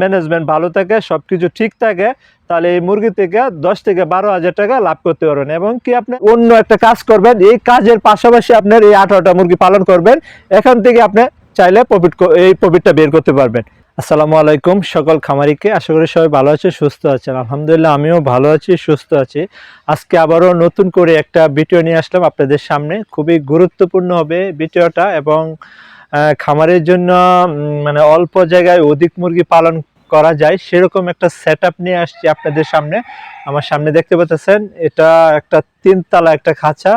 Management ভালো থাকে সব কিছু ঠিক থাকে, তাহলে এই মুরগি থেকে দশ থেকে বারো হাজার টাকা লাভ করতে পারবেন। এবং কি আপনি অন্য একটা কাজ করবেন, এই কাজের পাশাপাশি আপনার এই আঠারোটা মুরগি পালন করবেন, এখান থেকে আপনি চাইলে প্রফিট এই প্রফিটটা বের করতে পারবেন। আসসালামু আলাইকুম সকল খামারিকে, আশা করি সবাই ভালো আছে, সুস্থ আছেন। আলহামদুলিল্লাহ, আমিও ভালো আছি, সুস্থ আছি। আজকে আবারও নতুন করে একটা ভিডিও নিয়ে আসলাম আপনাদের সামনে। খুবই গুরুত্বপূর্ণ হবে ভিডিওটা এবং খামারের জন্য মানে অল্প জায়গায় অধিক মুরগি পালন করা যায়, সেরকম একটা সেট নিয়ে আসছি আপনাদের সামনে। আমার সামনে দেখতে পাচ্ছেন, এটা একটা তিনতলা একটা খাঁচা।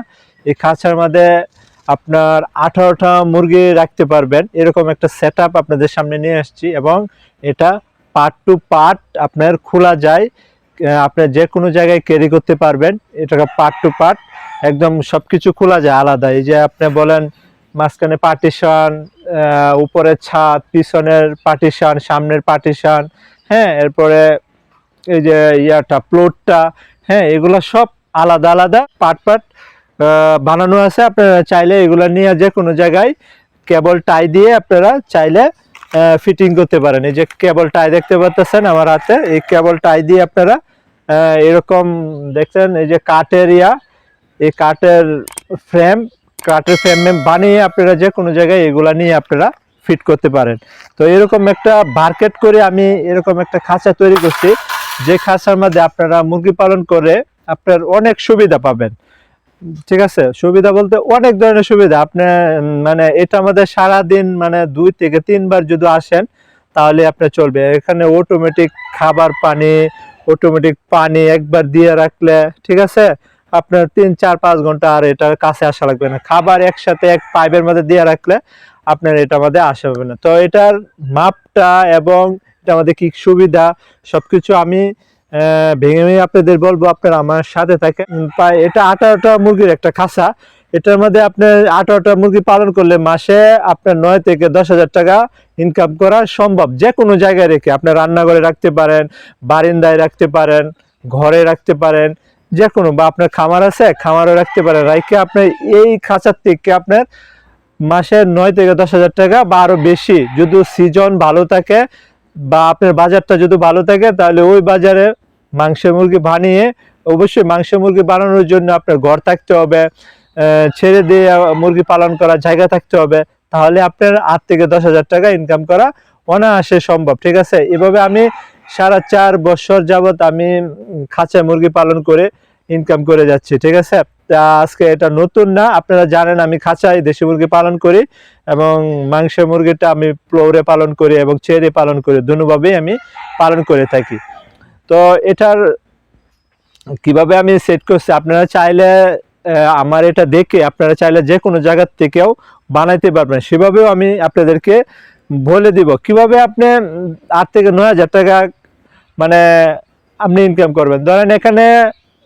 এই খাঁচার মধ্যে আপনার আঠারোটা মুরগি রাখতে পারবেন, এরকম একটা সেট আপনাদের সামনে নিয়ে আসছি এবং এটা পার্ট টু পার্ট আপনার খোলা যায়। আপনার যে কোনো জায়গায় ক্যারি করতে পারবেন, এটাকে পার্ট টু পার্ট একদম সব কিছু খোলা যায় আলাদা। এই যে আপনি বলেন মাঝখানে পার্টিশন উপরের ছাদ, পিছনের পার্টিশন সামনের পার্টিশন হ্যাঁ এরপরে এই যে ইয়াটা প্লটটা হ্যাঁ এগুলো সব আলাদা আলাদা পার্ট পার্ট বানানো আছে। আপনারা চাইলে এগুলো নিয়ে যে কোনো জায়গায় কেবল টাই দিয়ে আপনারা চাইলে ফিটিং করতে পারেন। এই যে কেবল টাই দেখতে পাচ্ছেন আমার হাতে, এই কেবল টাই দিয়ে আপনারা এরকম দেখছেন, এই যে কাঠের ইয়া, এই কাঠের ফ্রেম কাঠের ফ্রেম বানিয়ে আপনারা যে কোনো জায়গায় এগুলা নিয়ে আপনারা ফিট করতে পারেন। তো এরকম একটা মার্কেট করে আমি এরকম একটা খাঁচা তৈরি করছি, যে খাঁচার মধ্যে আপনারা মুরগি পালন করে আপনার অনেক সুবিধা পাবেন। ঠিক আছে? সুবিধা বলতে অনেক ধরনের সুবিধা। আপনি মানে এটা আমাদের সারা দিন মানে দুই থেকে তিনবার যদি আসেন, তাহলে আপনার চলবে। এখানে অটোমেটিক খাবার পানি অটোমেটিক পানি একবার দিয়ে রাখলে, ঠিক আছে? আপনার তিন, চার, পাঁচ ঘণ্টা আর এটার কাছে আসা লাগবে না। খাবার একসাথে এক পাইপের মধ্যে দিয়ে রাখলে আপনার এটা আমাদের আসা হবে না। তো এটার মাপটা এবং এটা আমাদের কি সুবিধা, সবকিছু আমি ভেঙে ভেঙে আপনাদের বলব, আপনারা আমার সাথে থাকে প্রায় এটা আঠারোটা মুরগির একটা খাঁচা এটার মধ্যে আপনার আঠারোটা মুরগি পালন করলে মাসে আপনার নয় থেকে দশ হাজার টাকা ইনকাম করা সম্ভব। যে কোনো জায়গায় রেখে আপনার রান্নাঘরে রাখতে পারেন, বারিন্দায় রাখতে পারেন, ঘরে রাখতে পারেন যে কোনো বা আপনার খামার আছে, খামারও রাখতে পারেন রাইকে আপনার এই খাঁচার থেকে আপনার মাসে নয় থেকে দশ হাজার টাকা বা আরও বেশি। যদি সিজন ভালো থাকে বা আপনার বাজারটা যদি ভালো থাকে, তাহলে ওই বাজারে মাংসের মুরগি বানিয়ে, অবশ্যই মাংসের মুরগি বানানোর জন্য আপনার ঘর থাকতে হবে ছেড়ে দিয়ে মুরগি পালন করার জায়গা থাকতে হবে। তাহলে আপনার আট থেকে দশ হাজার টাকা ইনকাম করা অনায়াসে সম্ভব। ঠিক আছে? এভাবে আমি সারা চার বছর যাবত আমি খাঁচায় মুরগি পালন করে ইনকাম করে যাচ্ছি, ঠিক আছে? আজকে এটা নতুন না, আপনারা জানেন আমি খাঁচায় দেশি মুরগি পালন করি এবং মাংসের মুরগিটা আমি ফ্লোরে পালন করি এবং চেরে পালন করি, দুভাবেই আমি পালন করে থাকি। তো এটার কীভাবে আমি সেট করছি, আপনারা চাইলে আমার এটা দেখে আপনারা চাইলে যে কোনো জায়গার থেকেও বানাইতে পারবেন। সেভাবেও আমি আপনাদেরকে বলে দিব, কীভাবে আপনি আট থেকে নয় হাজার টাকা মানে আপনি ইনকাম করবেন। ধরেন এখানে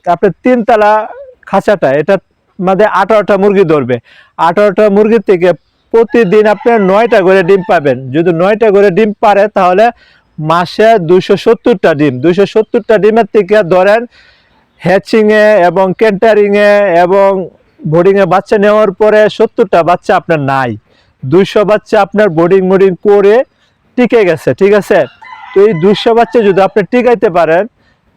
আপনার তিনতলা খাঁচাটা, এটা মানে আঠারোটা মুরগি ধরবে। আঠারোটা মুরগির থেকে প্রতিদিন আপনার নয়টা করে ডিম পাবেন। যদি নয়টা করে ডিম পারে, তাহলে মাসে দুশো সত্তরটা ডিম। দুশো সত্তরটা ডিমের থেকে ধরেন হ্যাচিংয়ে এবং ক্যান্টারিংয়ে এবং বোর্ডিংয়ে বাচ্চা নেওয়ার পরে সত্তরটা বাচ্চা আপনার নাই। দুইশো বাচ্চা আপনার বোর্ডিং মোডিং করে টিকে গেছে, ঠিক আছে? তো এই দুইশো বাচ্চা যদি আপনি টিকাইতে পারেন,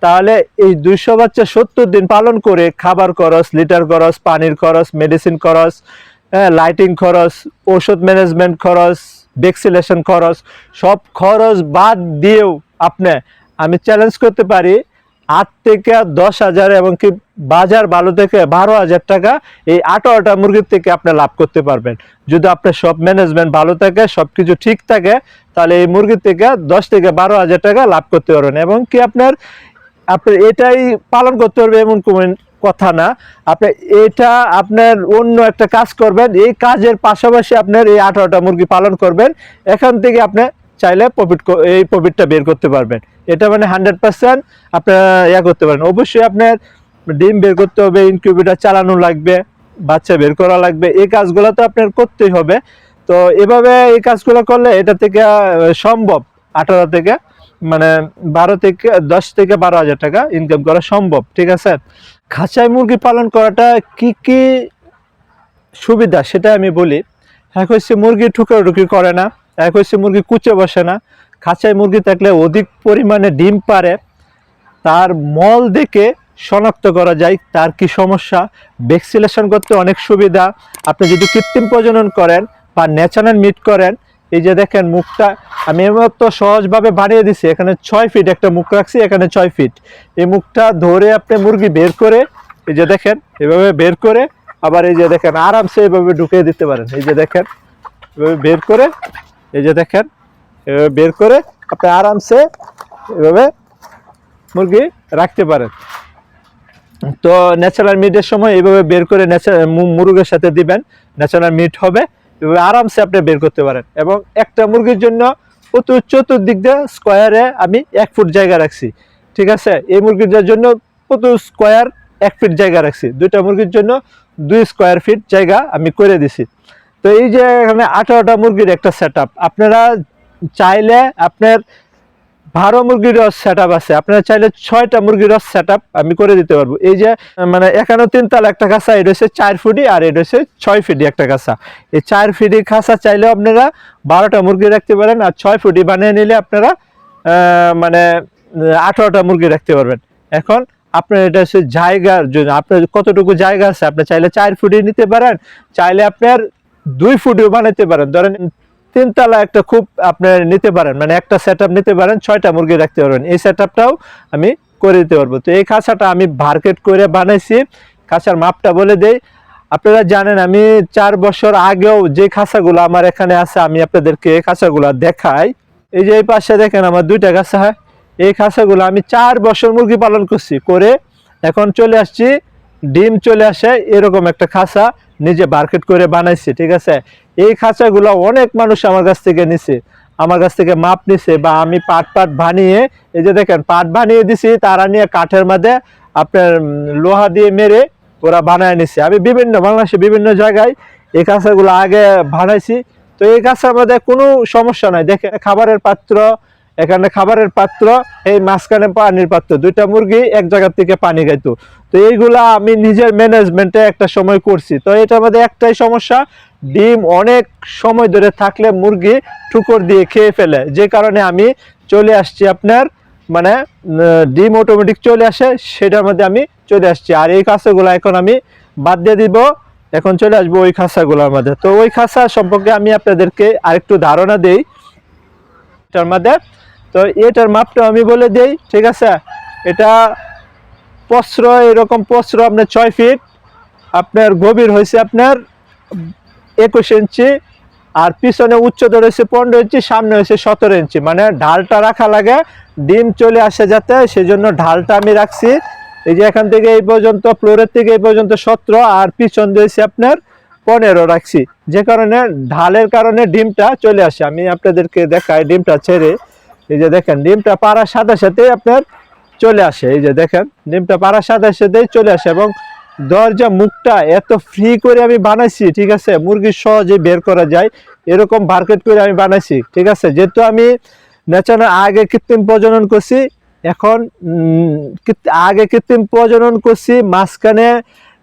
তাহলে এই দুইশো বাচ্চা সত্তর দিন পালন করে খাবার খরচ, লিটার খরচ, পানির খরচ, মেডিসিন খরচ লাইটিং খরচ ওষুধ ম্যানেজমেন্ট খরচ, ভ্যাকসিনেশন খরচ, সব খরচ বাদ দিয়েও আপনি, আমি চ্যালেঞ্জ করতে পারি, আট থেকে দশ হাজার এবং কি বাজার ভালো থেকে বারো হাজার টাকা এই আঠারোটা মুরগির থেকে আপনি লাভ করতে পারবেন। যদি আপনার সব ম্যানেজমেন্ট ভালো থাকে সব কিছু ঠিক থাকে তাহলে এই মুরগির থেকে দশ থেকে বারো হাজার টাকা লাভ করতে পারবেন। এবং কি আপনার আপনার এটাই পালন করতে পারবে এমন কোনো কথা না। আপনি এটা আপনার অন্য একটা কাজ করবেন, এই কাজের পাশাপাশি আপনার এই আঠারোটা মুরগি পালন করবেন। এখান থেকে আপনি চাইলে প্রফিট এই প্রফিটটা বের করতে পারবেন। এটা মানে হান্ড্রেড পার্সেন্ট আপনার ইয়া করতে পারেন। অবশ্যই আপনার ডিম বের করতে হবে ইনকিউবেটার চালানো লাগবে, বাচ্চা বের করা লাগবে। এই কাজগুলো তো আপনার করতেই হবে। তো এভাবে এই কাজগুলো করলে এটা থেকে সম্ভব। আঠারো থেকে মানে বারো থেকে, দশ থেকে বারো হাজার টাকা ইনকাম করা সম্ভব, ঠিক আছে? খাঁচায় মুরগি পালন করাটা কি কি সুবিধা সেটা আমি বলি। এক হচ্ছে মুরগি ঠুকাঠুকি করে না, এক হচ্ছে মুরগি কুচে বসে না। খাঁচায় মুরগি থাকলে অধিক পরিমাণে ডিম পারে, তার মল দেখে শনাক্ত করা যায়, তার কি সমস্যা ভ্যাকসিনেশন করতে অনেক সুবিধা। আপনি যদি কৃত্রিম প্রজনন করেন বা ন্যাচারাল মিট করেন, এই যে দেখেন মুখটা, আমি এমতো সহজভাবে বানিয়ে দিছি, এখানে ছয় ফিট একটা মুখ রাখছি, এখানে ছয় ফিট এই মুখটা ধরে আপনি মুরগি বের করে, এই যে দেখেন, এভাবে বের করে, আবার এই যে দেখেন, আরামসে এভাবে ঢুকিয়ে দিতে পারেন। এই যে দেখেন, এভাবে বের করে, এই যে দেখেন, এভাবে বের করে আপনি আরামসে এভাবে মুরগি রাখতে পারেন। তো ন্যাচারাল মিটের সময় এইভাবে বের করে ন্যাচারাল মুরগের সাথে দিবেন ন্যাচারাল মিট হবে। আরামসে আপনি বের করতে পারেন। এবং একটা মুরগির জন্য প্রচুর চতুর্দিক দিয়ে স্কোয়ারে আমি এক ফুট জায়গা রাখছি, ঠিক আছে? এই মুরগির জন্য প্রতি স্কোয়ার এক ফিট জায়গা রাখছি, দুইটা মুরগির জন্য দুই স্কোয়ার ফিট জায়গা আমি করে দিছি। তো এই যে এখানে আঠারোটা মুরগির একটা সেট আপনারা চাইলে আপনার বারো মুরগির রস সেট আছে। আপনারা চাইলে ছয়টা মুরগির রস সেট আমি করে দিতে পারব। এই যে মানে এখানেও তিনতলা একটা কাঁচা, এটা হচ্ছে চার ফুটি আর এটা হচ্ছে ছয় ফিটি একটা কাঁচা। এই চার ফিটি খাঁচা চাইলেও আপনারা বারোটা মুরগি রাখতে পারেন আর ছয় ফুটি বানিয়ে নিলে আপনারা মানে আঠারোটা মুরগি রাখতে পারবেন। এখন আপনার এটা হচ্ছে জায়গার জন্য, আপনার কতটুকু জায়গা আছে, আপনি চাইলে চার ফুটি নিতে পারেন, চাইলে আপনার দুই ফুটিও বানাইতে পারেন। ধরেন তিনতলা একটা খুব আপনার নিতে পারেন মানে একটা সেট নিতে পারেন, ছয়টা মুরগি রাখতে পারবেন। এই সেট আমি করে দিতে পারব। তো এই খাঁচাটা আমি মার্কেট করে বানাইছি। খাঁচার মাপটা বলে দেই। আপনারা জানেন, আমি চার বছর আগেও যে খাঁচাগুলো আমার এখানে আছে, আমি আপনাদেরকে এই খাঁচাগুলো দেখাই। এই যে এই পাশে দেখেন, আমার দুইটা খাঁচা হয়। এই খাঁচাগুলো আমি চার বছর মুরগি পালন করছি, করে এখন চলে আসছি। ডিম চলে আসে, এরকম একটা খাঁচা নিজে মার্কেট করে বানাইছি, ঠিক আছে? এই খাঁচাগুলো অনেক মানুষ আমার কাছ থেকে নিছে, আমার কাছ থেকে মাপ নিছে বা আমি পাট পাট বানিয়ে, এই যে দেখেন, পাট বানিয়ে দিছি, তারা নিয়ে কাঠের মধ্যে আপনার লোহা দিয়ে মেরে ওরা বানায় নিছে। আমি বিভিন্ন বাংলাদেশে বিভিন্ন জায়গায় এই কাঁচাগুলো আগে বানাইছি। তো এই কাঁচার মধ্যে কোনো সমস্যা নাই। দেখেন, খাবারের পাত্র, এখানে খাবারের পাত্র, এই মাঝখানে পানির পাত্র, দুইটা মুরগি এক জায়গার থেকে পানি খাইতো। তো এইগুলা আমি নিজের ম্যানেজমেন্টে একটা সময় করছি। তো এটার মধ্যে একটাই সমস্যা ডিম অনেক সময় ধরে থাকলে মুরগি ঠুকর দিয়ে খেয়ে ফেলে। যে কারণে আমি চলে আসছি আপনার মানে ডিম অটোমেটিক চলে আসে, সেটার মধ্যে আমি চলে আসছি। আর এই খাঁচাগুলো এখন আমি বাদ দিয়ে দিব। এখন চলে আসব ওই খাঁচাগুলোর মধ্যে। তো ওই খাঁচা সম্পর্কে আমি আপনাদেরকে আরেকটু ধারণা দেই। এটার মধ্যে, তো এটার মাপটা আমি বলে দিই, ঠিক আছে? এটা পস্র এরকম পস্র আপনার ছয় ফিট আপনার গভীর হয়েছে আপনার একুশ ইঞ্চি, আর পিছনে উচ্চতা রয়েছে পনেরো ইঞ্চি, সামনে হয়েছে সতেরো ইঞ্চি। মানে ঢালটা রাখা লাগে, ডিম চলে আসে যাতে, সেজন্য ঢালটা আমি রাখছি। এই যে এখান থেকে এই পর্যন্ত, ফ্লোরের থেকে এই পর্যন্ত সতেরো, আর পিছন দিয়েছে আপনার পনেরো রাখছি। যে কারণে ঢালের কারণে ডিমটা চলে আসে। আমি আপনাদেরকে দেখাই ডিমটা ছেড়ে। এই যে দেখেন, ডিমটা পাড়ার সাথে সাথে আপনার চলে আসে। এই যে দেখেন, ডিমটা পাড়ার সাথে সাথেই চলে আসে এবং দরজা মুখটা এত ফ্রি করে আমি বানাইছি, ঠিক আছে? মুরগি সহজে বের করা যায়। এরকম মার্কেট করে আমি বানাইছি, ঠিক আছে? যেহেতু আমি ন্যাচারাল আগে কৃত্রিম প্রজনন করছি, এখন আগে কৃত্রিম প্রজনন করছি, মাঝখানে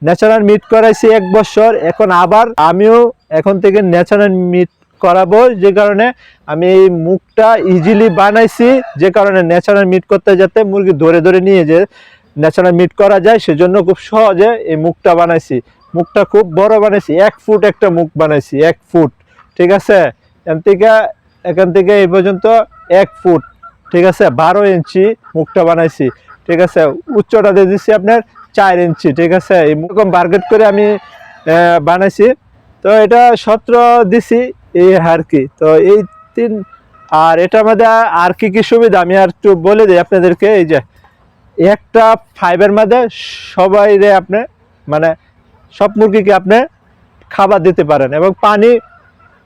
ন্যাচারাল মিট করাইছি এক বছর, এখন আবার আমিও এখন থেকে ন্যাচারাল মিট করাবো, যে কারণে আমি এই মুখটা ইজিলি বানাইছি, যে কারণে ন্যাচারাল মিট করতে যাতে মুরগি ধরে ধরে নিয়ে যে ন্যাচারাল মিট করা যায়, সেজন্য খুব সহজে এই মুখটা বানাইছি। মুখটা খুব বড় বানাইছি, এক ফুট একটা মুখ বানাইছি, এক ফুট, ঠিক আছে? এখান থেকে এখান থেকে এই পর্যন্ত এক ফুট, ঠিক আছে? বারো ইঞ্চি মুখটা বানাইছি, ঠিক আছে? উচ্চটা দিয়ে দিচ্ছি আপনার চার ইঞ্চি, ঠিক আছে? এই রকম বার্গেট করে আমি বানাইছি। তো এটা সতেরো দিছি এই আর কি। তো এই তিন, আর এটার মধ্যে আর কি কি সুবিধা? আমি আর একটু বলে দিই আপনাদেরকে, এই যে একটা ফাইভের মধ্যে সবাই আপনি মানে সব মুরগিকে আপনি খাবার দিতে পারেন এবং পানি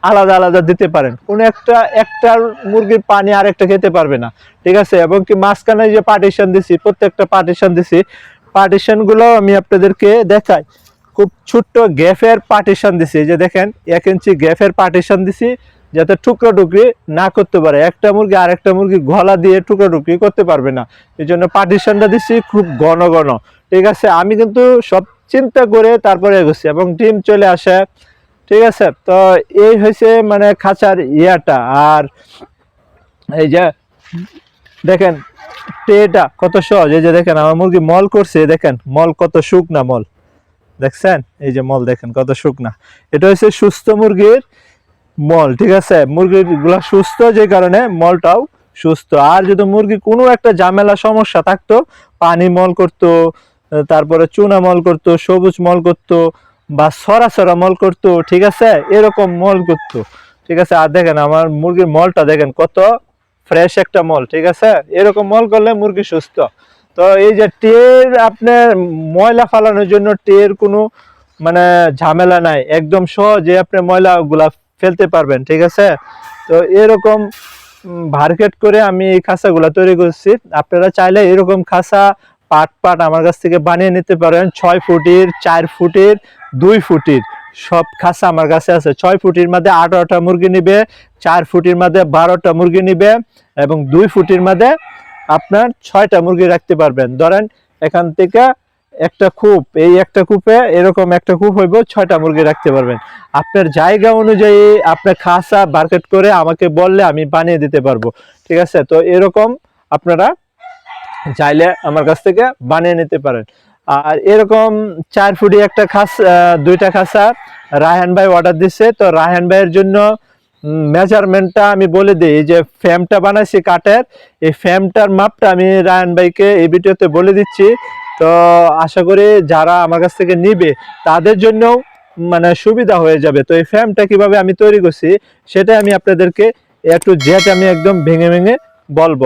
আলাদা আলাদা দিতে পারেন। কোন একটা একটার মুরগির পানি আরেকটা খেতে পারবে না, ঠিক আছে? এবং কি মাঝখানে যে পার্টিশন দিছি, প্রত্যেকটা পার্টিশন দিছি পার্টিশনগুলো আমি আপনাদেরকে দেখাই। খুব ছোট্ট গ্যাফের পার্টিশন দিছি যে দেখেন, এক ইঞ্চি গ্যাফের পার্টিশন দিছি যাতে টুকরো টুকরি না করতে পারে। একটা মুরগি আরেকটা মুরগি গলা দিয়ে টুকরো টুকরি করতে পারবে না। এই জন্য পার্টিশনটা দিচ্ছি খুব ঘন ঘন। ঠিক আছে? আমি কিন্তু সব চিন্তা করে তারপরে এগোছি এবং ডিম চলে আসে। ঠিক আছে? তো এই হয়েছে মানে খাঁচার ইয়াটা। আর এই যে দেখেন ট্রেটা কত সহজ। এই যে দেখেন, আমার মুরগি মল করছে দেখেন, মল কত শুকনা মল। দেখছেন? এই যে মল দেখেন, কত শুকনা। এটা হচ্ছে সুস্থ মুরগির মল, ঠিক আছে? মুরগিরগুলা সুস্থ যে কারণে মলটাও সুস্থ। আর যদি মুরগি কোনো একটা ঝামেলা, সমস্যা থাকতো, পানি মল করতো, তারপরে চুনা মল করতো, সবুজ মল করতো বা সরা সরা মল করতো, ঠিক আছে? এরকম মল করতো, ঠিক আছে? আর দেখেন আমার মুরগির মলটা দেখেন কত ফ্রেশ একটা মল, ঠিক আছে? এরকম মল করলে মুরগি সুস্থ। তো এই যে টের, আপনার ময়লা ফালানোর জন্য টের কোনো মানে ঝামেলা নাই। একদম সহজে আপনি ময়লাগুলা ফেলতে পারবেন, ঠিক আছে? তো এরকম ভার্কেট করে আমি এই খাঁচাগুলা তৈরি করছি। আপনারা চাইলে এরকম খাঁচা পাট পাট আমার কাছ থেকে বানিয়ে নিতে পারেন। ছয় ফুটির, চার ফুটির, দুই ফুটির, সব খাঁচা আমার কাছে আছে। ছয় ফুটির মধ্যে আঠারোটা মুরগি নিবে, চার ফুটির মধ্যে বারোটা মুরগি নিবে এবং দুই ফুটির মধ্যে আপনার ছয়টা মুরগি রাখতে পারবেন। ধরেন এখান থেকে একটা কূপ, এই একটা কূপে এরকম একটা কূপ হইব, ছয়টা মুরগি রাখতে পারবেন। আপনার জায়গা অনুযায়ী আপনার খাসা মার্কেট করে আমাকে বললে আমি বানিয়ে দিতে পারব, ঠিক আছে? তো এরকম আপনারা চাইলে আমার কাছ থেকে বানিয়ে নিতে পারেন। আর এরকম চার ফুটি একটা খাস দুইটা খাসা রায়হান ভাই অর্ডার দিচ্ছে তো রায়হান ভাইয়ের জন্য মেজারমেন্টটা আমি বলে দিই যে ফ্যামটা বানাইছি কাঠের, এই ফ্যামটার মাপটা আমি রায়হান ভাইকে এই ভিডিওতে বলে দিচ্ছি। তো আশা করি যারা আমার কাছ থেকে নিবে, তাদের জন্য মানে সুবিধা হয়ে যাবে। তো এই ফ্যামটা কীভাবে আমি তৈরি করছি সেটা আমি আপনাদেরকে একটু জেট আমি একদম ভেঙে ভেঙে বলব।